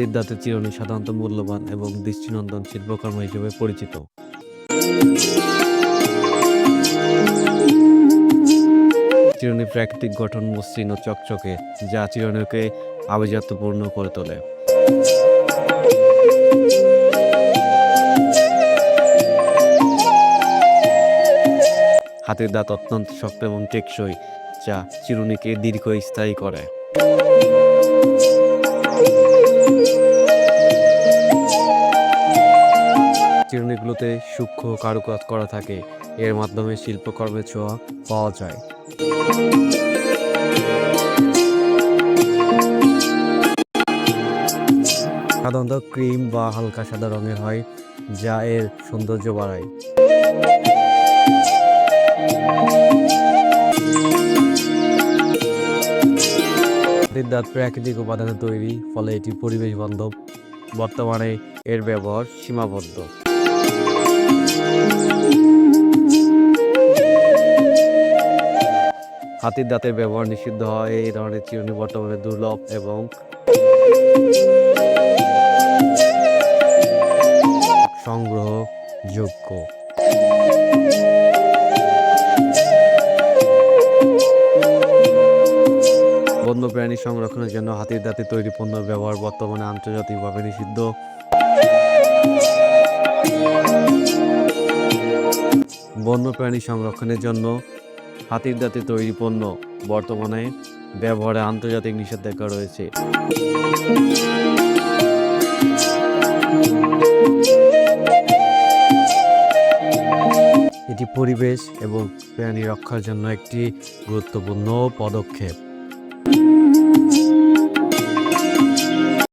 হাতির দাঁতের চিরুনি সাধারণত মূল্যবান এবং দৃষ্টিনন্দন শিল্পকর্ম হিসেবে পরিচিত। চিরুনি প্রাকৃতিক গঠন, মসৃণ ও চকচকে, যা চিরুনিকে আভিজাত্যপূর্ণ করে তোলে। হাতের দাঁত অত্যন্ত শক্ত এবং টেকসই, যা চিরুনিকে দীর্ঘস্থায়ী করে। চিরুনিগুলোতে সূক্ষ্ম কারুকাজ করা থাকে, এর মাধ্যমে শিল্পকর্মের ছোঁয়া পাওয়া যায়। সাধারণত ক্রিম বা হালকা সাদা রঙের হয়, যা এর সৌন্দর্য বাড়ায়। দাঁত প্রাকৃতিক উপাদানে তৈরি, ফলে এটি পরিবেশ বান্ধব বর্তমানে এর ব্যবহার সীমাবদ্ধ। হাতির দাঁতের ব্যবহার নিষিদ্ধ হয়, এই ধরনের চিরুনি বর্তমানে দুর্লভ এবং সংগ্রহযোগ্য। বন্যপ্রাণী সংরক্ষণের জন্য হাতির দাঁতে তৈরি পণ্যের ব্যবহার বর্তমানে আন্তর্জাতিকভাবে নিষিদ্ধ। বন্যপ্রাণী সংরক্ষণের জন্য হাতির দাঁতে তৈরি পণ্য বর্তমানে ব্যবহারে আন্তর্জাতিক নিষেধাজ্ঞা রয়েছে। এটি পরিবেশ এবং প্রাণী রক্ষার জন্য একটি গুরুত্বপূর্ণ পদক্ষেপ।